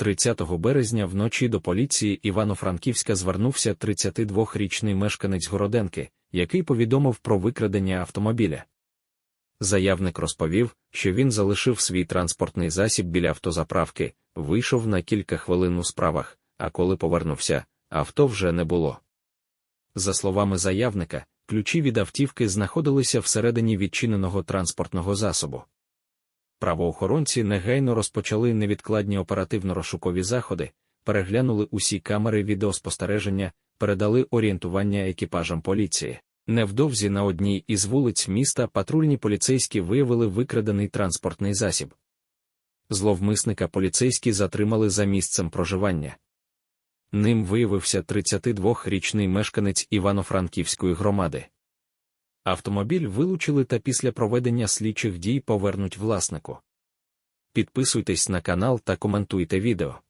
30 березня вночі до поліції Івано-Франківська звернувся 32-річний мешканець Городенки, який повідомив про викрадення автомобіля. Заявник розповів, що він залишив свій транспортний засіб біля автозаправки, вийшов на кілька хвилин у справах, а коли повернувся, авто вже не було. За словами заявника, ключі від автівки знаходилися всередині відчиненого транспортного засобу. Правоохоронці негайно розпочали невідкладні оперативно-розшукові заходи, переглянули усі камери відеоспостереження, передали орієнтування екіпажам поліції. Невдовзі на одній із вулиць міста патрульні поліцейські виявили викрадений транспортний засіб. Зловмисника поліцейські затримали за місцем проживання. Ним виявився 32-річний мешканець Івано-Франківської громади. Автомобіль вилучили та після проведення слідчих дій повернуть власнику. Підписуйтесь на канал та коментуйте відео.